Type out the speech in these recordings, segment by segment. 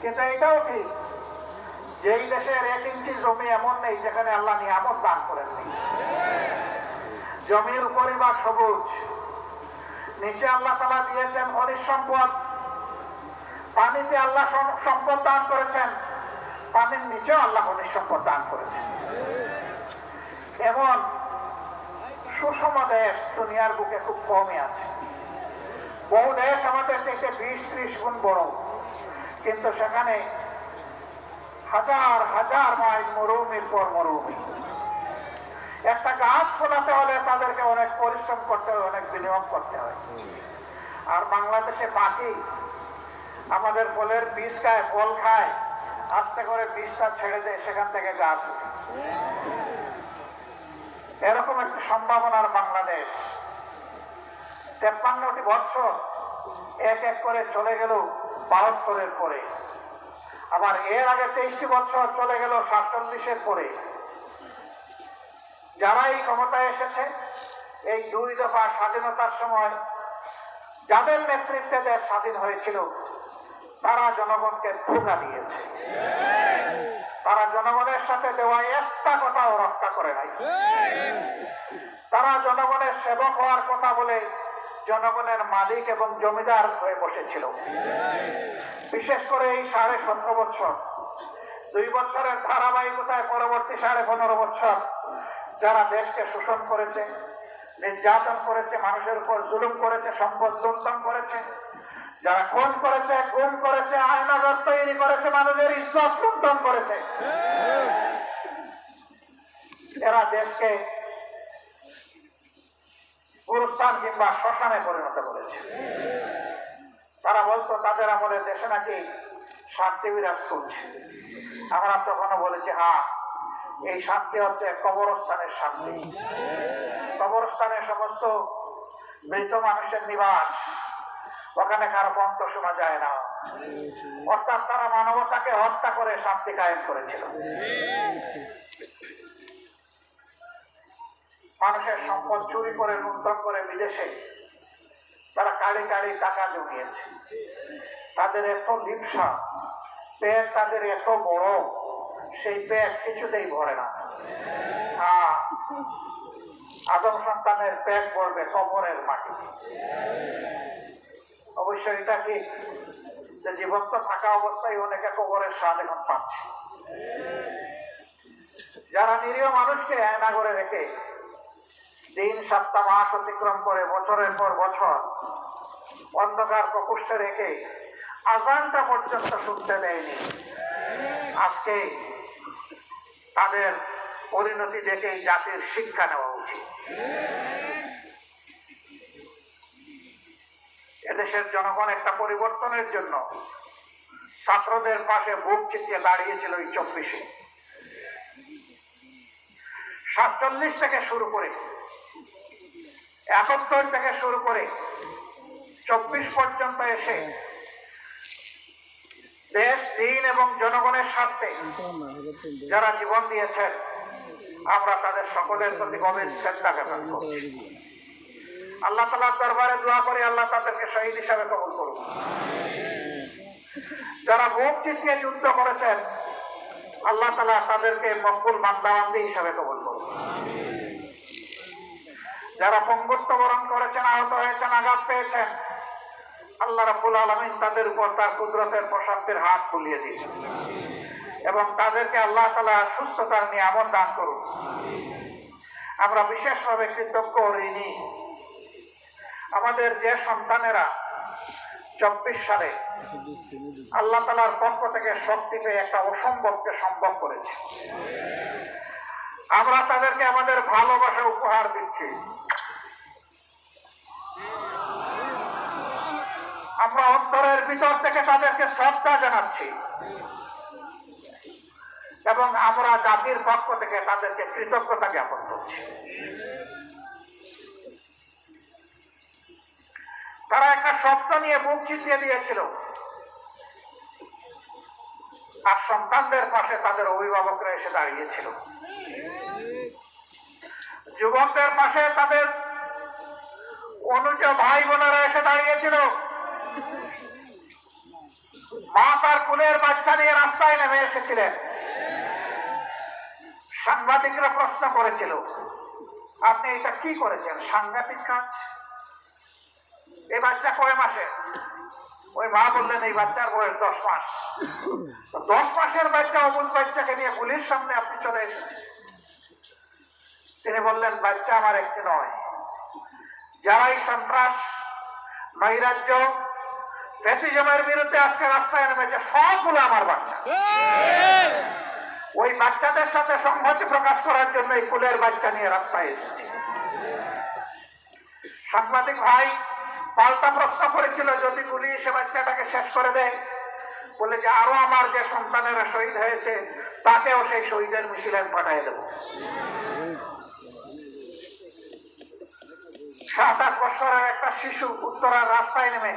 কিন্তু এটাও ঠিক যেই দেশের এক ইঞ্চি জমি এমন নেই যেখানে আল্লাহ নিয়ামত দান করেননি জমির উপরে বা সবুজ, নিচে আল্লাহ তালা দিয়েছেন খনিজ সম্পদ। পানিতে আল্লাহ সম্পদ দান করেছেন, পানির নিচেও আল্লাহ খনিজ সম্পদ দান করেছেন। এমন সুষম দেশ দুনিয়ার বুকে খুব কমই আছে। বহু দেশ আমাদের থেকে বিশ ত্রিশ গুণ বড়। কিন্তু সেখানে হাজার হাজার মাইল মরুভূমির পর মরুভূমি। একটা গাছ ফোলাতে হলে তাদেরকে অনেক পরিশ্রম করতে হয়, অনেক বিনিয়োগ করতে হয়। আর বাংলাদেশে পাখি আমাদের ফলের বীজ খায় ফল খায়, আস্তে করে বীজটা ছেড়ে দেয়, সেখান থেকে গাছ এরকম একটা সম্ভাবনার বাংলাদেশ। তেপ্পান্নটি বছর এক এক করে চলে গেল বাহাত্তরের পরে। আবার এর আগে তেইশটি বছর চলে গেল সাতচল্লিশের পরে। যারা এই ক্ষমতায় এসেছে, এই দুই দফা স্বাধীনতার সময় যাদের নেতৃত্বে দেশ স্বাধীন হয়েছিল, তারা জনগণকে ধোকা দিয়েছে। তারা জনগণের সাথে দেওয়া একটা কথাও রক্ষা করে নাই। তারা জনগণের সেবক হওয়ার কথা বলে জনগণের মালিক এবং জমিদার হয়ে বসেছিল। বিশেষ করে এই সাড়ে সতেরো বছর। দুই বছরের ধারাবাহিকতায় পরবর্তী সাড়ে পনেরো বছর যারা দেশকে শোষণ করেছে, নির্যাতন করেছে, মানুষের উপর জুলুম করেছে, সম্পদ লুণ্ঠন করেছে, যারা খুন করেছে, গুম করেছে আয়নাগর তৈরি করেছে, মানুষের ইজ্জত লুণ্ঠন করেছে, এরা দেশকে গুরুস্থান কিংবা শ্মশানে পরিণত করেছে। তারা বলতো, তাদের আমলে দেশে নাকি শান্তি বিরাজ করছে আমরা তখনও বলেছি হ্যাঁ এই শান্তি হচ্ছে কবরস্থানের শান্তি। কবরস্থানের সমস্ত মৃত মানুষের নিবাস। ওখানে কারও কণ্ঠ শোনা যায় না। অর্থাৎ তারা মানবতাকে হত্যা করে শান্তি কায়েম করেছিল। মানুষের সম্পদ চুরি করে লুণ্ঠন করে বিদেশে তারা কাড়ি কাড়ি টাকা জমিয়েছে। তাদের এত লিপসা, পেট তাদের এত বড়, সেই পেট কিছুতেই ভরে না। আদম সন্তানের পেট ভরবে কবরের মাটি। অবশ্যই এটা ঠিক যে জীবন্ত থাকা অবস্থায় অনেকে কবরের স্বাদ এখন পাচ্ছে? যারা নিরীহ মানুষকে আয়না করে রেখে দিন সাতটা মাস অতিক্রম করে বছরের পর বছর অন্ধকার প্রকোষ্ঠে রেখে আজানটা পর্যন্ত শুনতে দেয়নি। আজকে তাদের পরিণতি দেখে জাতির শিক্ষা নেওয়া উচিত। এদেশের জনগণ একটা পরিবর্তনের জন্য ছাত্রদের পাশে বুক চিতিয়ে দাঁড়িয়েছিল এই চব্বিশে। সাতচল্লিশ থেকে শুরু করে একাত্তর থেকে শুরু করে চব্বিশ পর্যন্ত এসে দেশ, দিন এবং জনগণের স্বার্থে যারা জীবন দিয়েছেন, আমরা তাদের সকলের প্রতি গভীর শ্রদ্ধা জ্ঞাপন আল্লাহ তালার দরবারে দোয়া করে, আল্লাহ তাদেরকে শহীদ হিসাবে কবুল করুন। যারা বুক চিতিয়ে যুদ্ধ করেছেন, আল্লাহ তালা তাদেরকে মকবুল মান্দাবান্দি হিসাবে কবুল করুন। যারা পঙ্গুত্ব বরণ করেছেন, আহত হয়েছেন, আঘাত পেয়েছেন, আল্লাহ রাবুল আলমিন তাদের উপর তার কুদরতের প্রশান্তির হাত ফুলিয়ে দিয়েছেন এবং তাদেরকে আল্লাহ তালা সুস্থতার নিয়ামত দান করুন। আমরা বিশেষভাবে কৃতজ্ঞ ঋণী। আমাদের যে সন্তানেরা চব্বিশ সালে আল্লাহ তালার পক্ষ থেকে শক্তি পেয়ে একটা অসম্ভবকে সম্ভব করেছে। আমরা তাদেরকে আমাদের ভালোবাসা উপহার দিচ্ছি। আমরা অন্তরের ভিতর থেকে তাদেরকে শ্রদ্ধা জানাচ্ছি। এবং আমরা জাতির পক্ষ থেকে তাদেরকে কৃতজ্ঞতা জ্ঞাপন করছি। তারা একটা স্বপ্ন নিয়ে বুক চিতিয়ে দিয়েছিল। আর সন্তানদের পাশে তাদের অভিভাবকরা এসে দাঁড়িয়েছিল। যুবকদের পাশে তাদের অনুজ ভাই বোনেরা এসে দাঁড়িয়েছিল। মা তার কুলের নিয়ে রাস্তায় নেমে এসেছিলেন। সাংবাদিকরা প্রশ্ন করেছিল, আপনি এটা কি করেছেন? সাংঘাতিক কাজ? এই বাচ্চা কয় মাসে? ওই মা বললেন এই বাচ্চার বয়স দশ মাস। দশ মাসের বাচ্চা অবুল বাচ্চাকে নিয়ে পুলিশ সামনে আপনি চলে এসেছেন? তিনি বললেন, বাচ্চা আমার একটি নয়। যারাই সন্ত্রাস, নৈরাজ্য ফ্যাসিজমের বিরুদ্ধে আজকে রাস্তায় নেমেছে সবগুলো আমার বাচ্চা। ওই বাচ্চাদের সাথে সংহতি প্রকাশ করার জন্য এই কুলের বাচ্চা নিয়ে রাস্তায় এসেছি। সাংবাদিক ভাই পাল্টা প্রশ্ন করেছিল, যদি পুলিশ সে বাচ্চাটাকে শেষ করে দেয়, বলে যে আরও আমার যে সন্তানেরা শহীদ হয়েছে, তাকেও সেই শহীদের মিছিলে আমি পাঠিয়ে দেবো। সাত আট বছরের একটা শিশু উত্তরার রাস্তায় নেমে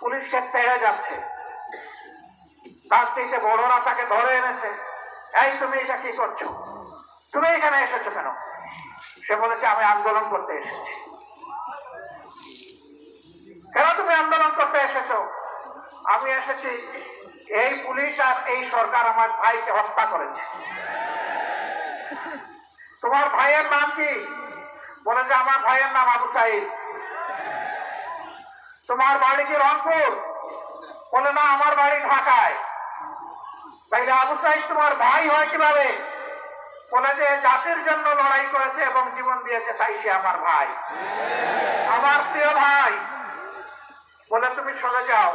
পুলিশকে তেড়ে যাচ্ছে। তার থেকে বড়রা তাকে ধরে এনেছে। এই তুমি এটা কি করছ? তুমি এখানে এসেছ কেন? সে বলেছে, আমি আন্দোলন করতে এসেছি। কেন তুমি আন্দোলন করতে এসেছ? আমি এসেছি, এই পুলিশ আর এই সরকার আমার ভাইকে হত্যা করেছে। তোমার ভাইয়ের নাম কি? বলে যে, আমার ভাইয়ের নাম আবু সাইদ। তোমার বাড়ি কি রংপুর? বলে, না, আমার বাড়ি ঢাকায়। তাইলে আবু সাইদ তোমার ভাই হয় কীভাবে? বলে যে, জাতির জন্য লড়াই করেছে এবং জীবন দিয়েছে, তাই আমার ভাই। আমার প্রিয় ভাই। বলে, তুমি সরে যাও।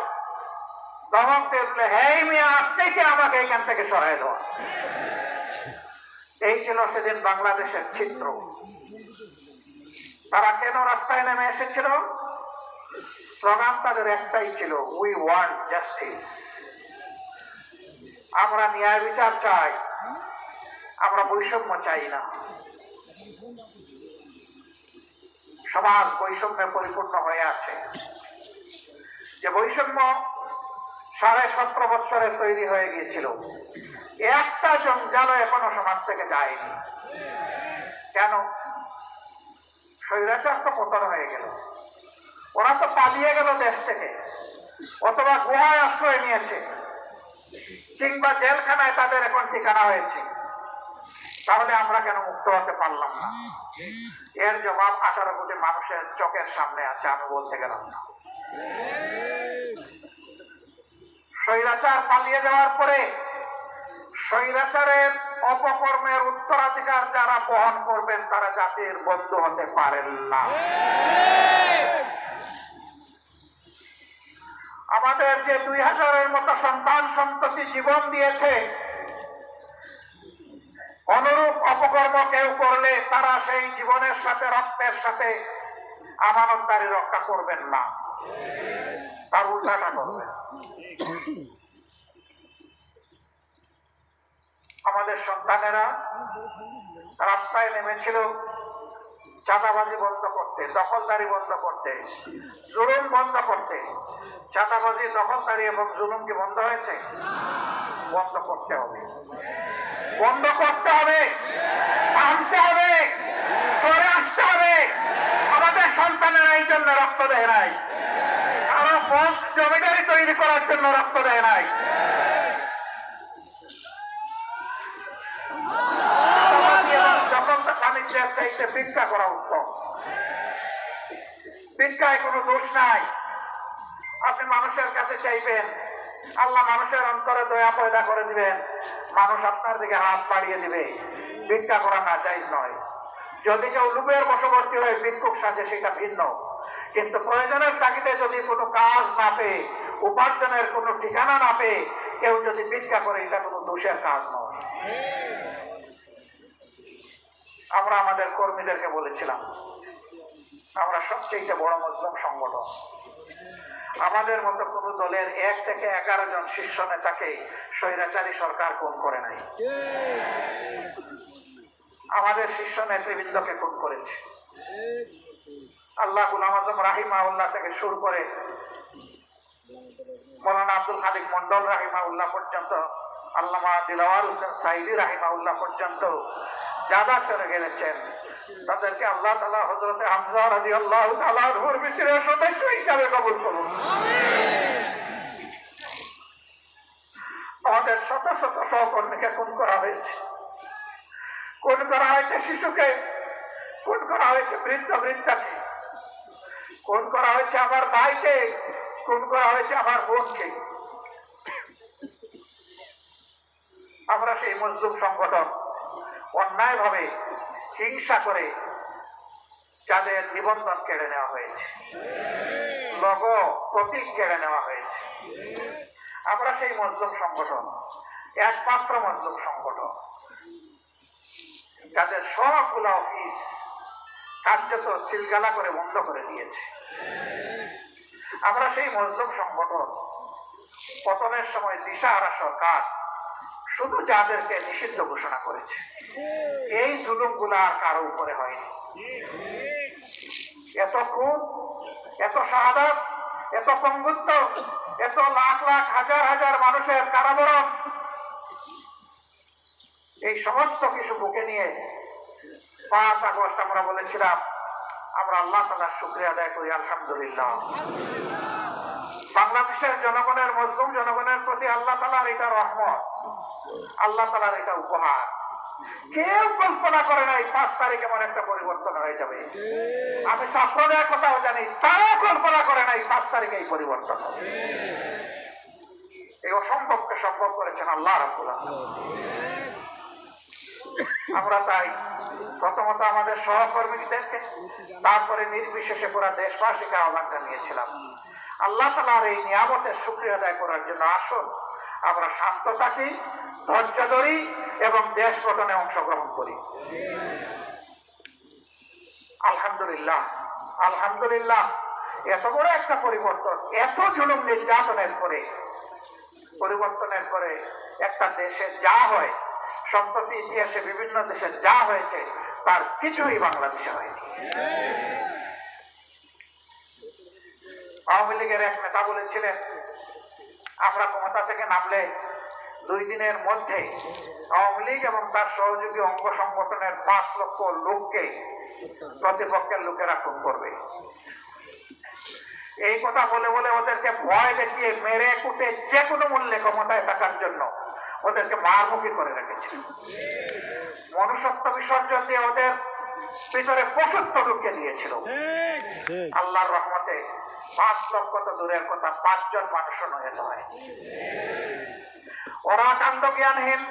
ধমক দিয়ে বলে, হেই মিয়া আজকে আমাকে এখান থেকে সরাই দেওয়া এই ছিল সেদিন বাংলাদেশের চিত্র। তারা কেন রাস্তায় নেমে এসেছিল? স্লোগান তাদের একটাই ছিল উই ওয়ান্ট জাস্টিস আমরা ন্যায় বিচার চাই, আমরা বৈষম্য চাই না। সমাজ বৈষম্যে পরিপূর্ণ হয়ে আছে। যে বৈষম্য সাড়ে সতেরো বছরে তৈরি হয়ে গিয়েছিল, একটা জঞ্জালও এখনও সমাজ থেকে যায়নি। কেন? স্বৈরাচার তো পতন হয়ে গেল। ওরা তো পালিয়ে গেল দেশ থেকে। অথবা গুহায় আশ্রয় নিয়েছে। কিংবা জেলখানায় তাদের এখন ঠিকানা হয়েছে। তাহলে আমরা কেন মুক্ত হতে পারলাম না? এর জবাব আঠারো কোটি মানুষের চোখের সামনে আছে, আমি বলতে গেলাম না। স্বৈরাচার পালিয়ে যাওয়ার পরে স্বৈরাচারের অপকর্মের উত্তরাধিকার যারা বহন করবেন, তারা জাতির বন্ধু হতে পারেন না। আমাদের যে দুই হাজারের মতো সন্তান সন্ততি জীবন দিয়েছে। অনুরূপ অপকর্ম কেউ করলে তারা সেই জীবনের সাথে, রক্তের সাথে আমানতদারি রক্ষা করবেন না। তার উল্টাটা করবেন। আমাদের সন্তানেরা রাস্তায় নেমেছিল, চাঁদাবাজি বন্ধ করতে, দখলদারি বন্ধ করতে, জুলুম বন্ধ করতে, চাঁদাবাজি, দখলদারি এবং জুলুম কি বন্ধ হয়েছে? বন্ধ করতে হবে। বন্ধ করতে হবে। আনতে হবে। আসতে হবে। আমাদের সন্তানেরা এই জন্য রক্ত দেয় নাই। আরও পথ জমিদারি তৈরি করার জন্য রক্ত দেয় নাই। যখন স্বামীর চাইতে ভিক্ষা করা উত্তম। ভিক্ষায় কোনো দোষ নাই। আপনি মানুষের কাছে চাইবেন। আল্লাহ মানুষের অন্তরে দয়া পয়দা করে দিবেন। মানুষ আপনার দিকে হাত বাড়িয়ে দিবে। ভিক্ষা করা না চাই নয়। যদি কেউ লুপের বশবর্তী হয়ে ভিক্ষুক সাজে, সেটা ভিন্ন। কিন্তু প্রয়োজনের তাগিদে যদি কোনো কাজ না পেয়ে, উপার্জনের কোনো ঠিকানা না পেয়ে, কেউ যদি ভিক্ষা করে, এটা কোনো দোষের কাজ নয়। আমরা আমাদের কর্মীদেরকে বলেছিলাম আমরা সবচেয়ে বড় মজলুম সংগঠন। আমাদের মতো কোন দলের এক থেকে এগারো জন শীর্ষ নেতাকে স্বৈরাচারী সরকার খুন করে নাই। আমাদের শীর্ষ নেতৃবৃন্দকে খুন করেছে। আল্লাহ গুলাম আজম রাহিমা উল্লাহ থেকে শুরু করে মৌলানা আব্দুল খালিক মন্ডল রাহিমা উল্লাহ পর্যন্ত, আল্লামা দিলাওয়ার হোসেন সাইদি রাহিমা উল্লাহ পর্যন্ত যারা চলে গেছেন তাদেরকে আল্লাহ তালা হজরতে হামজা রাজি আল্লাহ তালার মিশরের হিসাবে কবুল করুন। আমাদের শত শত সহকর্মীকে খুন করা হয়েছে। খুন করা হয়েছে শিশুকে, খুন করা হয়েছে বৃদ্ধ বৃদ্ধাকে। খুন করা হয়েছে আমার ভাইকে, খুন করা হয়েছে আমার বোনকে। আমরা সেই মজলুম সংগঠন অন্যায়ভাবে হিংসা করে যাদের নিবন্ধন কেড়ে নেওয়া হয়েছে। লগ প্রতীক কেড়ে নেওয়া হয়েছে। আমরা সেই মজলুম সংগঠন, একমাত্র মজলুম সংগঠন। যাদের সবগুলো অফিস কার্যত সিলগালা করে বন্ধ করে দিয়েছে। আমরা সেই মজলুম সংগঠন পতনের সময় দিশা দিশাহারা সরকার শুধু যাদেরকে নিষিদ্ধ ঘোষণা করেছে। এই জুলুমগুলো আর কারও উপরে হয়নি। এত খুন, এত শাহাদাত, এত পঙ্গুত্ব, এত লাখ লাখ, হাজার হাজার মানুষের কারাবরণ। এই সমস্ত কিছু বুকে নিয়ে পাঁচ আগস্ট আমরা বলেছিলাম, আমরা আল্লাহ তালার শুক্রিয়া আদায় করি, আলহামদুলিল্লাহ। বাংলাদেশের জনগণের, মজলুম জনগণের প্রতি আল্লাহ তালার এটা রহমত। আল্লাহ তালার এটা উপহার। কেউ কল্পনা করে নাই পাঁচ তারিখ এমন একটা পরিবর্তন হয়ে যাবে। আমি সম্প্রদায়ের কথাও জানি, তারাও কল্পনা করে নাই পাঁচ তারিখে এই পরিবর্তন হবে। এই অসম্ভবকে সম্ভব করেছেন আল্লাহ রাবুল আমরা তাই প্রথমত আমাদের সহকর্মীদেরকে, তারপরে নির্বিশেষে পুরা দেশবাসীকে আহ্বান জানিয়েছিলাম। আল্লাহ তালার এই নিয়ামতের সুক্রিয়া আদায় করার জন্য আসুন, আমরা শান্ত থাকি ধৈর্য ধরি এবং দেশ গঠনে অংশগ্রহণ করি। আলহামদুলিল্লাহ আলহামদুলিল্লাহ। এত বড় একটা পরিবর্তন, এত জুলুম নির্যাতনের পরে, পরিবর্তনের পরে একটা দেশে যা হয়, সম্প্রতি ইতিহাসে বিভিন্ন দেশে যা হয়েছে, তার কিছুই বাংলাদেশে হয়নি। আওয়ামী লীগের এক নেতা বলেছিলেন, আমরা ক্ষমতা থেকে নামলে দুই দিনের মধ্যে আওয়ামী লীগ এবং তার সহযোগী অঙ্গ সংগঠনের পাঁচ লক্ষ লোককে প্রতিপক্ষের লোকেরা খুন করবে। এই কথা বলে বলে ওদেরকে ভয় দেখিয়ে মেরে কুটে যে কোনো মূল্যে ক্ষমতায় থাকার জন্য ওদেরকে মারমুখী করে রেখেছে। মনুষ্যত্ব বিসর্জন দিয়ে ওদের ভিতরে পশুত্ব ঢুকিয়ে দিয়েছিল। আল্লাহর রহমতে পাঁচ লক্ষ তো দূরের কথা পাঁচজন মানুষও নয় হয়। ওরা কাণ্ড জ্ঞানহীন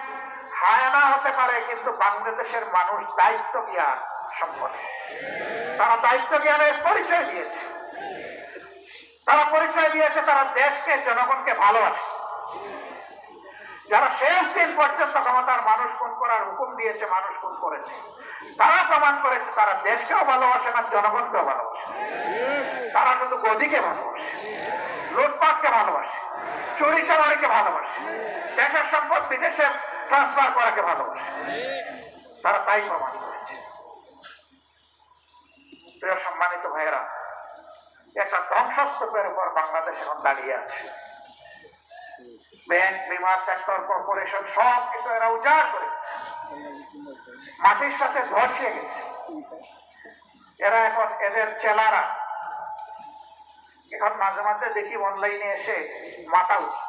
হায়না হতে পারে কিন্তু বাংলাদেশের মানুষ দায়িত্ব জ্ঞান সম্পন্ন। তারা দায়িত্ব জ্ঞানের পরিচয় দিয়েছে। তারা পরিচয় দিয়েছে তারা দেশকে জনগণকে ভালোবাসে। যারা শেষ দিন পর্যন্ত ক্ষমতার মানুষ খুন করার হুকুম দিয়েছে মানুষ খুন করেছে। তারা প্রমাণ করেছে, তারা দেশকেও ভালোবাসে না, জনগণকেও ভালোবাসে। তারা শুধু গদিকে ভালোবাসে, লুটপাটকে ভালোবাসে, চুরি চামারিকে ভালোবাসে, দেশের সম্পদ বিদেশে ট্রান্সফার করাকে ভালোবাসে। তারা তাই প্রমাণ করেছে। প্রিয় সম্মানিত ভাইয়েরা, একটা ধ্বংসস্তূপের উপর বাংলাদেশ এখন দাঁড়িয়ে আছে। ব্যাংক, বিমা, সেক্টর, কর্পোরেশন সব কিছু এরা উজাড় করে মাটির সাথে ধসে গেছে। এরা এখন এদের চেলারা। এখন মাঝে মাঝে দেখি অনলাইনে এসে উঠে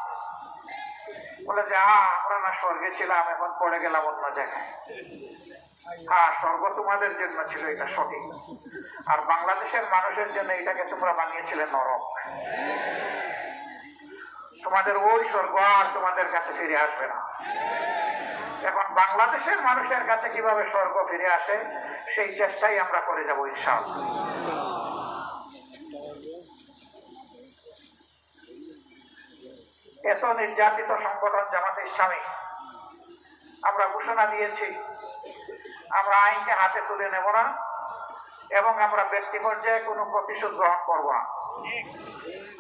বলে যে আমরা না স্বর্গে ছিলাম, এখন পড়ে গেলাম অন্য জায়গায়। হ্যাঁ স্বর্গ তোমাদের জন্য ছিল, এটা সঠিক। আর বাংলাদেশের মানুষের জন্য এটাকে তোমরা বানিয়েছিলে নরক। তোমাদের ওই স্বর্গ আর তোমাদের কাছে ফিরে আসবে না। এখন বাংলাদেশের মানুষের কাছে কীভাবে স্বর্গ ফিরে আসে, সেই চেষ্টাই আমরা করে যাব ইনশাল এত নির্যাতিত সংগঠন জামাত ইসলামী, আমরা ঘোষণা দিয়েছি, আমরা আইনকে হাতে তুলে নেব না এবং আমরা ব্যক্তি পর্যায়ে কোনো প্রতিশোধ গ্রহণ করব না।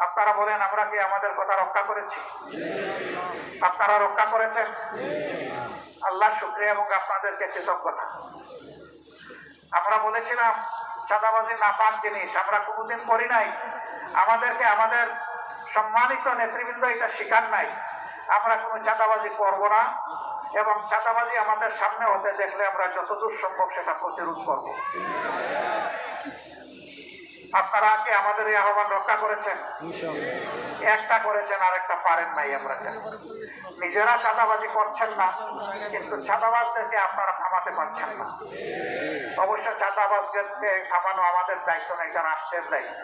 আপনারা বলেন, আমরা কি আমাদের কথা রক্ষা করেছি? আপনারা রক্ষা করেছেন? আল্লাহ শুক্রিয়া এবং আপনাদেরকে কৃতজ্ঞতা। আমরা বলেছিলাম, চাঁদাবাজি নাপাক জিনিস, আমরা কোনোদিন করি নাই। আমাদেরকে আমাদের সম্মানিত নেতৃবৃন্দ এটা শিকার নাই। আমরা কোনো চাঁদাবাজি করব না এবং চাঁদাবাজি আমাদের সামনে হতে দেখলে আমরা যতদূর সম্ভব সেটা প্রতিরোধ করব। আপনারা কি আমাদের এই আহ্বান রক্ষা করেছেন? একটা করেছেন আর একটা পারেন নাই আমরা নিজেরা চাঁদাবাজি করছেন না কিন্তু চাঁদাবাজদেরকে আপনারা থামাতে পারছেন না। অবশ্য চাঁদাবাজদেরকে থামানো আমাদের দায়িত্ব না এটা রাষ্ট্রের দায়িত্ব।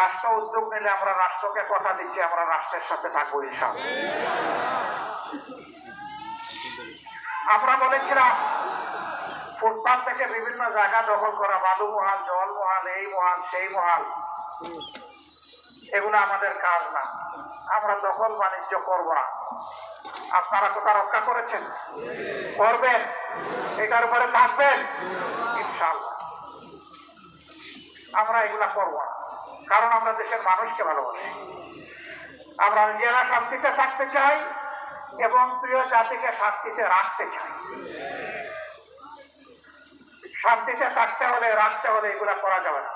রাষ্ট্র উদ্যোগ নিলে আমরা রাষ্ট্রকে কথা দিচ্ছি আমরা রাষ্ট্রের সাথে থাকব ইনশাআল্লাহ। আমরা বলেছিলাম ফুটপাথ থেকে বিভিন্ন জায়গা দখল করা, বালু মহাল, জল মহাল, এই মহাল, সেই মহাল। এগুলো আমাদের কাজ না। আমরা দখল বাণিজ্য করব না। আপনারা কোথা রক্ষা করেছেন? করবেন। এটার উপরে থাকবেন। আমরা এগুলা করব না। কারণ আমরা দেশের মানুষকে ভালোবাসি। আমরা নিজেরা শান্তিতে থাকতে চাই এবং প্রিয় জাতিকে শান্তিতে রাখতে চাই। শান্তিতে থাকতে হলে রাখতে হলে এগুলা করা যাবে না।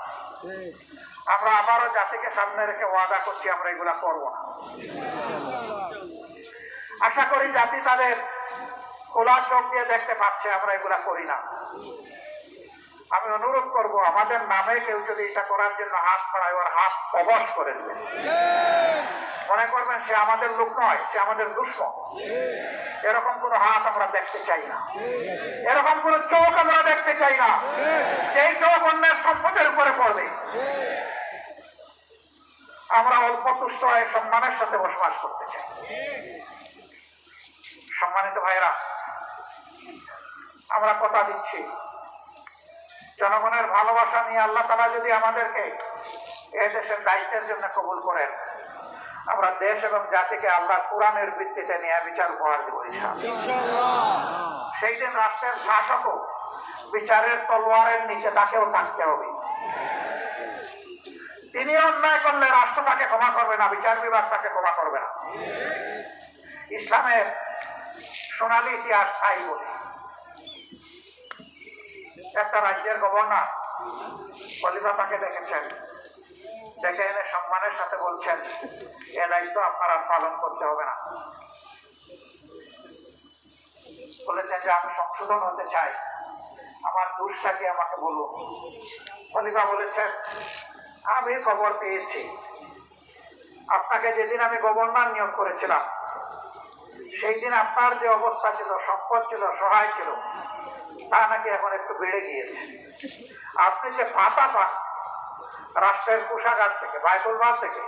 আমরা আবারও জাতিকে সামনে রেখে ওয়াদা করছি, আমরা এগুলা করব না। আশা করি জাতি তাদের খোলা চোখ দিয়ে দেখতে পাচ্ছে, আমরা এগুলা করি না। আমি অনুরোধ করব, আমাদের নামে কেউ যদি এটা করার জন্য হাত বাড়ায়, ওর হাত অবশ করে দেবে। মনে করবেন, সে আমাদের লোক নয়, সে আমাদের দুশ্মন। এরকম কোন হাত আমরা দেখতে চাই না। এরকম কোন চোখ আমরা দেখতে চাই না। সেই চোখ অন্যের সম্পদের উপরে পড়বে। আমরা অল্প তুষ্ট হয়ে সম্মানের সাথে বসবাস করতে চাই। সম্মানিত ভাইরা আমরা কথা দিচ্ছি। জনগণের ভালোবাসা নিয়ে আল্লাহ তালা যদি আমাদেরকে এ দেশের দায়িত্বের জন্য কবুল করেন আমরা দেশ এবং জাতিকে আল্লাহ কোরআনের ভিত্তিতে নিয়ে বিচার উপহার দেব সেই দিন রাষ্ট্রের শাসকও বিচারের তলোয়ারের নিচে তাকেও থাকতে হবে। তিনি অন্যায় করলে রাষ্ট্র তাকে ক্ষমা করবে না বিচার বিভাগ তাকে ক্ষমা করবে না। ইসলামের সোনালী ইতিহাস তাই বলে। একটা রাজ্যের গভর্নর কলিফা তাকে দেখেছেন। দেখে এনে সম্মানের সাথে বলছেন, এ দায়িত্ব আপনার আর পালন করতে হবে না। বলেছেন যে, আমি সংশোধন হতে চাই। আমার দোষটা কি আমাকে বলুন। খলিফা বলেছেন, আমি খবর পেয়েছি। আপনাকে যেদিন আমি গভর্নর নিয়োগ করেছিলাম, সেই দিন আপনার যে অবস্থা ছিল, সম্পদ ছিল, সহায় ছিল, তা নাকি এখন একটু বেড়ে গিয়েছে। আপনি যে ভাতা পান রাষ্ট্রের কোষাগার থেকে, বাইতুল মাল থেকে।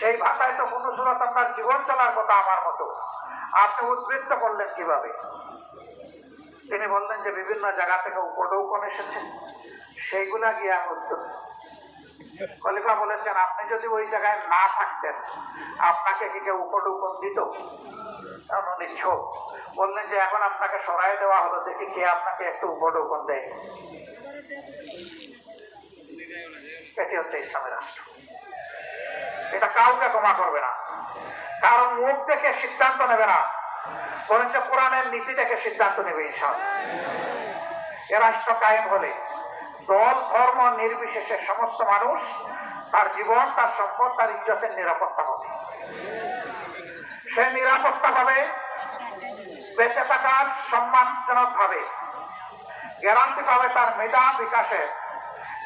সেই ভাষায় তো কোনো সুরত আপনার জীবন চলার কথা আমার মতো। আপনি উদ্বৃত্ত করলেন কীভাবে? তিনি বললেন যে বিভিন্ন জায়গা থেকে উপডৌকন এসেছে। সেইগুলা গিয়া উত্তর খলিফা বলেছেন, আপনি যদি ওই জায়গায় না থাকতেন, আপনাকে কি কেউ উপডৌকন দিত? ছোট বললেন যে, এখন আপনাকে সরাই দেওয়া হলো, দেখি কে আপনাকে একটু উপডৌকন দেয়। এটি হচ্ছে ইসলামের রাষ্ট্র এটা কাউকে ক্ষমা করবে না। কারণ মুখ দেখে সিদ্ধান্ত নেবে না। বরঞ্চ কোরআনের নীতি দেখে সিদ্ধান্ত নেবে ইনশাল এ রাষ্ট্র কায়েম হলে দল, ধর্ম, নির্বিশেষে সমস্ত মানুষ তার জীবন, তার সম্পদ, তার ইজ্জতের নিরাপত্তা হবে সে নিরাপত্তা পাবে, বেঁচে থাকার সম্মানজনক ভাবে। গ্যারান্টি পাবে তার মেধা বিকাশের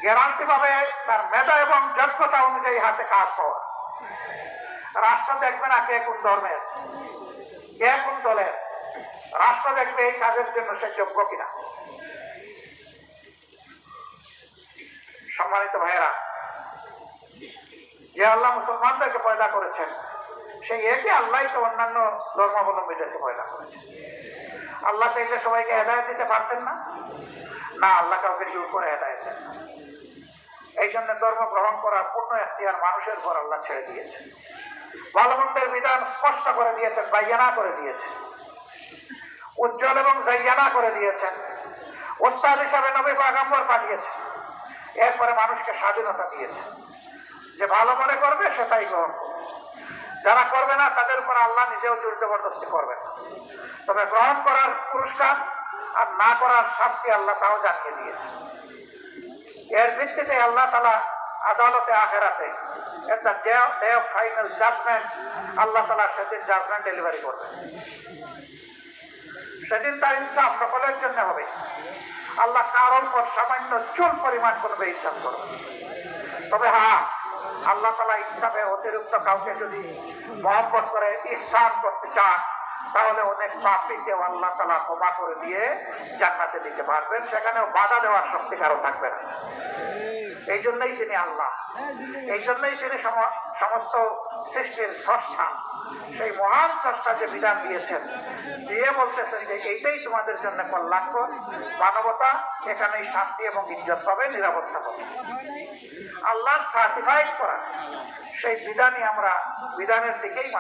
গ্যারান্টি পাবে তার মেধা এবং যোগ্যতা অনুযায়ী হাতে কাজ হওয়া রাষ্ট্র দেখবে না কে কোন ধর্মের, কে কোন দলের। রাষ্ট্র দেখবে এই কাজের জন্য সে যোগ্য কিনা। সম্মানিত ভাইয়েরা, যে আল্লাহ মুসলমানদেরকে পয়দা করেছেন, সেই একই আল্লাহ তো অন্যান্য ধর্মাবলম্বীদেরকে পয়দা করেছেন। আল্লাহ চাইলে সবাইকে হেদায়ত দিতে পারতেন না। না, আল্লাহ কাউকে জোর করে হেদায়ত দেন না। এই জন্য ধর্ম গ্রহণ করার পূর্ণ এখতিয়ার মানুষের উপর আল্লাহ ছেড়ে দিয়েছেন। ভালো মন্দের বিধান স্পষ্ট করে দিয়েছেন, বাইয়ানা করে দিয়েছেন। উজ্জ্বল এবং জাইয়ানা করে দিয়েছেন। ওস্তাদ হিসাবে নবী পাগাম্বর পাঠিয়েছেন। এরপরে মানুষকে স্বাধীনতা দিয়েছেন। যে ভালো মনে করবে, সেটাই গ্রহণ করবে। যারা করবে না, তাদের উপর আল্লাহ নিজেও জোর জবরদস্তি করবেন। তবে গ্রহণ করার পুরস্কার আর না করার শাস্তি আল্লাহ তাও জানিয়ে দিয়েছে এর ভিত্তিতে আল্লাহ তালা আদালতে আখেরাতে একটা ফাইনাল জাজমেন্ট আল্লাহ তালা সেদিন জাজমেন্ট ডেলিভারি করবে সেদিন তার ইনসাফ সকলের জন্য হবে। আল্লাহ কারোর পর সামান্য চুল পরিমাণ করবে ইনসাফ করবে তবে হ্যাঁ আল্লাহ তালা ইচ্ছাবে অতিরিক্ত কাউকে যদি মহব্বত করে, ইহসান করতে চান তাহলে অনেক পাপীকেও আল্লাহ তালা ক্ষমা করে দিয়ে জান্নাতে দিতে পারবেন, সেখানেও বাধা দেওয়ার শক্তি কারও থাকবে না এই জন্যই তিনি আল্লাহ এই জন্যই তিনি সম- সমস্ত সৃষ্টির স্রষ্টা সেই মহান স্রষ্টা যে বিধান দিয়েছেন, দিয়ে বলতেছেন যে এইটাই তোমাদের জন্য কল্যাণকর মানবতা এখানেই শান্তি এবং ইজ্জত পাবে, নিরাপত্তা পাবে আল্লাহর সার্টিফাইড করা, সেই বিধানই আমরা, বিধানের দিকেই।